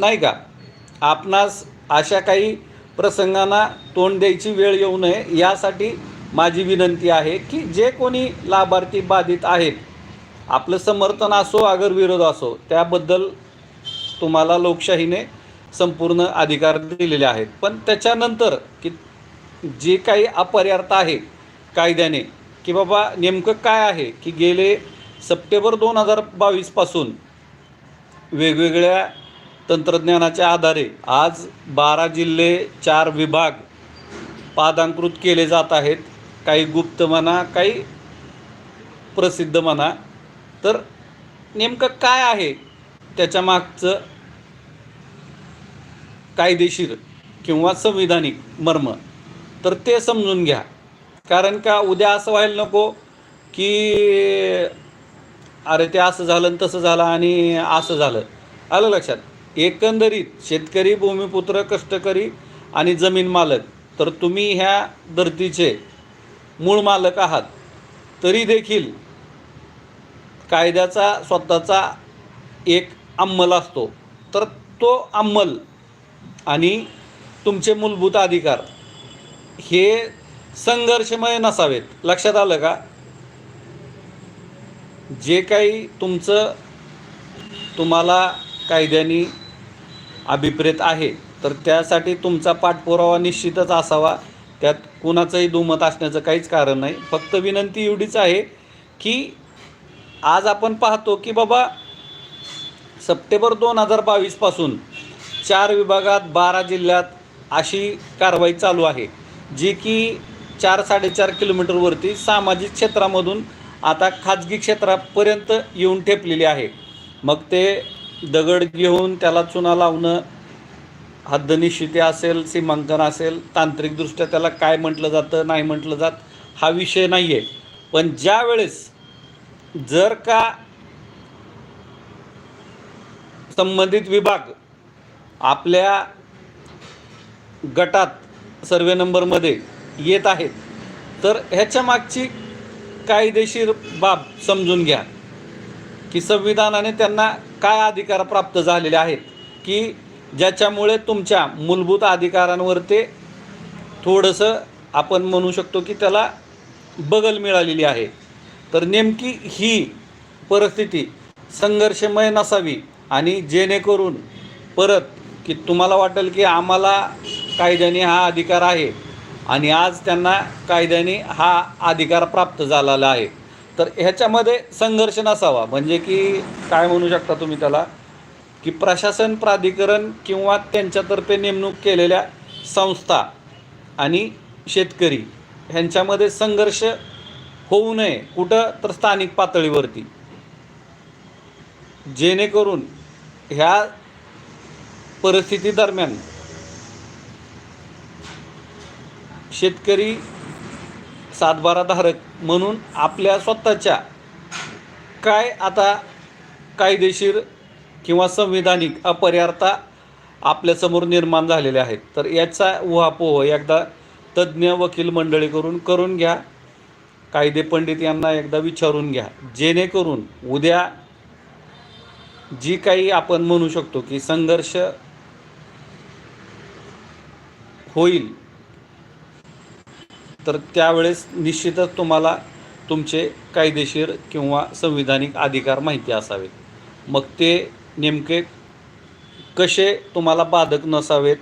नाही का? आपणास अशा काही प्रसंगांना तोंड द्यायची वेळ येऊ नये यासाठी माझी विनंती आहे की जे कोणी लाभार्थी बाधित आहेत आपलं समर्थन असो अगर विरोध असो त्याबद्दल तुम्हाला लोकशाहीने संपूर्ण अधिकार दिलेले आहेत. पण त्याच्यानंतर की जे काही अपर्यार्थ आहे कायद्याने की बाबा नेमकं काय आहे की गेले सप्टेंबर दोन हजार बावीसपासून वेगवेगळ्या तंत्रज्ञानाच्या आधारे आज बारा जिल्हे चार विभाग पादांकृत केले जात आहेत. काही गुप्त म्हणा काही प्रसिद्ध म्हणा. तर नेमकं काय आहे त्याच्या मागचं कायदेशीर किंवा संविधानिक मर्म? तर ते समजून घ्या. कारण का उद्या असं व्हायला नको की अरे ते असं झालं तसं झालं आणि असं झालं. आलं लक्षात? एकंदरीत शेतकरी भूमिपुत्र कष्टकरी आणि जमीन मालक तर तुम्ही ह्या धर्तीचे मूळ मालक आहात. तरी देखील कायद्याचा स्वतःचा एक अंमल असतो. तर तो अंमल आणि तुमचे मूलभूत अधिकार हे संघर्षमय नसावेत. लक्षात आलं का? जे काही तुमचं तुम्हाला कायद्याने अभिप्रेत आहे तर त्यासाठी तुमचा पाठपुरावा निश्चितच असावा. त्यात कुणाचंही दुमत असण्याचं काहीच कारण नाही. फक्त विनंती एवढीच आहे की आज आपण पाहतो की बाबा सप्टेंबर दोन हजार बावीसपासून चार विभागात बारा जिल्ह्यात अशी कारवाई चालू आहे जी की चार साडेचार किलोमीटरवरती सामाजिक क्षेत्रामधून आता खाजगी क्षेत्रापर्यंत येऊन ठेपलेली आहे. मग ते दगड घेऊन त्याला चुना लावणं हद्दनिश्चिती असेल सीमांकन असेल तांत्रिकदृष्ट्या त्याला काय म्हटलं जातं नाही म्हटलं जात हा विषय नाही आहे पण ज्या वेळेस जर का संबंधित विभाग आपल्या गटात सर्वे नंबरमध्ये येत आहेत तर ह्याच्या मागची कायदेशीर बाब समजून घ्या की संविधानाने त्यांना काय अधिकार प्राप्त झालेले आहेत? की ज्याच्यामुळे तुमच्या मूलभूत अधिकारांवर ते थोडंसं आपण म्हणू शकतो की त्याला बगल मिळालेली आहे. तर नेमकी ही परिस्थिती संघर्षमय नसावी आणि जेणेकरून परत की तुम्हाला वाटेल की आम्हाला कायद्याने हा अधिकार आहे आणि आज त्यांना कायद्याने हा अधिकार प्राप्त झालेला आहे. तर ह्याच्यामध्ये संघर्ष नसावा. म्हणजे की काय म्हणू शकता तुम्ही त्याला? की प्रशासन प्राधिकरण किंवा त्यांच्यातर्फे नेमणूक केलेल्या संस्था आणि शेतकरी ह्यांच्यामध्ये संघर्ष होऊ नये. कुठं? तर स्थानिक पातळीवरती. जेणेकरून ह्या परिस्थितीदरम्यान शेतकरी सातबाराधारक म्हणून आपल्या स्वतःच्या काय आता कायदेशीर किंवा संविधानिक अपर्यार्था आपल्यासमोर निर्माण झालेल्या आहेत. तर याचा उहापोह एकदा तज्ज्ञ वकील मंडळी करून करून घ्या. कायदे पंडित यांना एकदा विचारून घ्या. जेणेकरून उद्या जी काही आपण म्हणू शकतो की संघर्ष होईल तर त्यावेळेस निश्चितच तुम्हाला तुमचे कायदेशीर किंवा संविधानिक अधिकार माहिती असावेत. मग ते नेमके कसे तुम्हाला बाधक नसावेत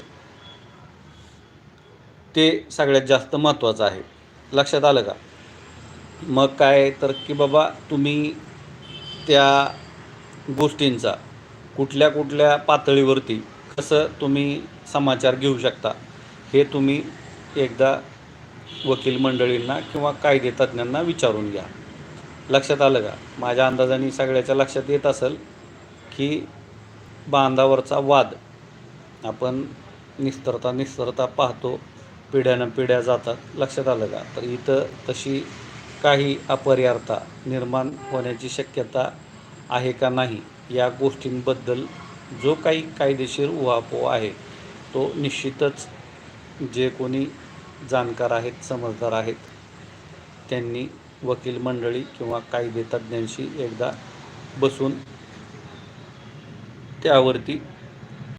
ते सगळ्यात जास्त महत्त्वाचं आहे. लक्षात आलं का? मग काय तर की बाबा तुम्ही त्या गोष्टींचा कुठल्या कुठल्या पातळीवरती कसं तुम्ही समाचार घेऊ शकता हे तुम्ही एकदा वकील मंडळींना किंवा कायदे तज्ज्ञांना विचारून घ्या. लक्षात आलं का? माझ्या अंदाजाने सगळ्याच्या लक्षात येत असेल की बांधावरचा वाद. आपण निस्तरता निस्तरता पाहतो पिढ्यानं पिढ्या जातात. लक्षात आलं का? तर इथं तशी काही अपर्यार्था निर्माण होण्याची शक्यता आहे का नाही या गोष्टींबद्दल जो काही कायदेशीर उहापोह आहे तो निश्चितच जे कोणी जाणकार आहेत समजदार आहेत. त्यांनी वकील मंडळी किंवा कायदेतज्ञांशी एकदा बसून त्यावरती